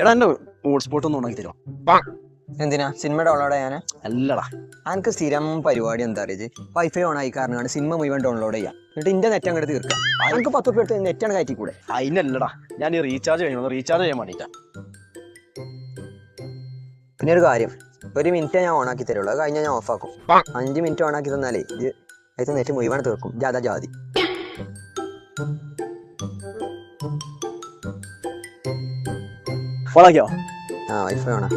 എടാ എന്റെ ഹോട്ട്സ്പോട്ട് ഒന്ന് ഉണക്കി തരുമോ എന്തിനാ? സിനിമ ഡൗൺലോഡ് ചെയ്യാൻ അല്ലടാ. എനിക്ക് സ്ഥിരം പരിപാടി എന്താ അറിയത് വൈഫൈ ഓൺ ആയി കാരണമാണ് സിനിമ മുഴുവൻ ഡൗൺലോഡ് ചെയ്യാം. എന്നിട്ട് ഇന്റെ നെറ്റ് അങ്ങോട്ട് തീർക്കാം. എനിക്ക് പത്ത് റുപ്യ എടുത്ത് നെറ്റാണ് കയറ്റി കൂടെ അതിനല്ലടാ ഞാൻ ഈ റീചാർജ് കഴിഞ്ഞു റീചാർജ് ചെയ്യാൻ വേണ്ടിട്ടാ പിന്നെ ഒരു കാര്യം. ഒരു മിനിറ്റ് ഞാൻ ഓൺ ആക്കി തരുള്ളൂ. അത് കഴിഞ്ഞാൽ ഞാൻ ഓഫ് ആക്കും. അഞ്ച് മിനിറ്റ് ഓൺ ആക്കി തന്നാലേ ഇത് അതിന് നെറ്റ് മുഴുവൻ തീർക്കും. ജാതാ ജാതി. ഫോളാക്കിയോ ആ വൈഫൈ ഓണാ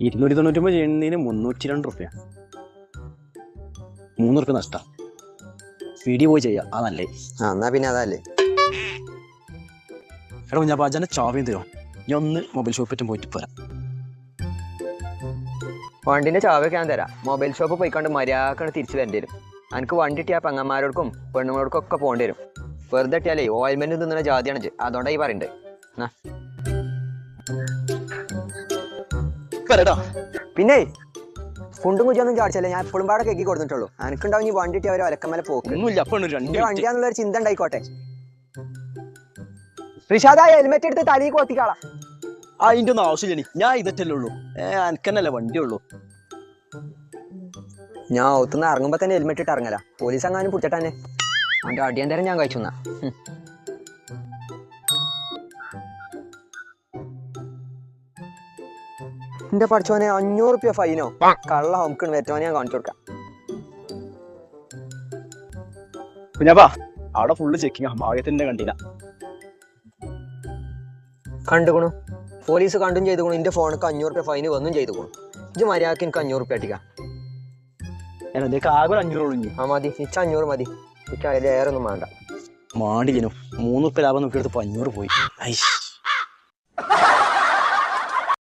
ഇരുന്നൂറ്റി തൊണ്ണൂറ്റൊമ്പത് ചെയ്യുന്നതിന് മുന്നൂറ്റി രണ്ട് റുപ്യ. മൂന്ന് റുപ്യ നഷ്ടം. വീഡിയോ പോയി ചെയ്യാം. അതല്ലേ ആ എന്നാ പിന്നെ അതല്ലേ. എടാ ഞാൻ പാചാന്റെ ചാവിയും തരുമോ? ഞാൻ ഒന്ന് മൊബൈൽ ഷോപ്പിറ്റും പോയിട്ട് പോരാം വണ്ടിന്റെ ചാവൊക്കെ ഞാൻ തരാം. മൊബൈൽ ഷോപ്പ് പോയിക്കൊണ്ട് മര്യാദക്കാണ് തിരിച്ചു വരേണ്ടി വരും. എനിക്ക് വണ്ടി ഇട്ടിയാ പെങ്ങന്മാരോടക്കും പെണ്ണുങ്ങളോടക്കും ഒക്കെ പോകേണ്ടി വരും. വെറുതെ ഇട്ടിയാലേ ഓയിൽമെന്റ് തിന്നുന്ന ജാതിയാണ് ഇജ്ജ്. അതുകൊണ്ടാ ഈ വരടാ. പിന്നെ കുണ്ടും കുജിയൊന്നും ചാടിച്ചല്ലേ? ഞാൻ എപ്പോഴും പാടെ എക്കി കൊടുത്തിട്ടുള്ളൂ. എനിക്കുണ്ടാവും ഈ വണ്ടി കിട്ടിയ അവരെ ഒലക്കമ്മല പോക്ക്. ഒന്നുമില്ല അപ്പൊ രണ്ട് എന്റെ വണ്ടിയാന്നുള്ള ഒരു ചിന്ത ഉണ്ടായിക്കോട്ടെ. റിഷാദ ഹെൽമെറ്റ് എടുത്ത് തലയിൽ കൊത്തിക്കാളാ. ആ അതിന്റെ ഒന്നും ആവശ്യമില്ല ഞാൻ ഇതറ്റല്ലേ ഉള്ളൂ. ഏ എനിക്കെന്നല്ലേ വണ്ടി ഉള്ളൂ? ഞാൻ ഒത്തുനിന്ന് ഇറങ്ങുമ്പോ തന്നെ ഹെൽമെറ്റ് ഇട്ട് ഇറങ്ങല. പോലീസ് അങ്ങാനും പിടിച്ചിട്ടാനെ അവന്റെ അടിയന്തരം ഞാൻ കഴിച്ചു എന്റെ പഠിച്ചോനെ അഞ്ഞൂറ് റുപ്യ ഫൈനോ? കള്ള ഹോംക്കിണ് വെറ്റോനെ ഞാൻ കാണിച്ചു കൊടുക്കാം. കുഞ്ഞപ്പാ അവിടെ ഫുള്ള് ചെക്കിങ് ഭാഗ്യത്തിന്റെ കണ്ടില്ല. കണ്ടുകുണു പോലീസ് കണ്ടും ചെയ്തുകുണു എന്റെ ഫോണൊക്കെ അഞ്ഞൂറ് റുപ്യ ഫൈന് വന്നും ചെയ്തുകുണു ഇത് മര്യാദയ്ക്ക് എനിക്ക് അഞ്ഞൂറ് റുപ്യ അടിക്കാം ആകെ അഞ്ഞൂറ് ആ മതി. ഇച്ച അഞ്ഞൂറ് മതി. ഇച്ച ഒന്നും വേണ്ട. മാണ്ടിയനു മൂന്ന് റുപ്യ ലാഭം നോക്കിയെടുത്തപ്പോ അഞ്ഞൂറ് പോയി.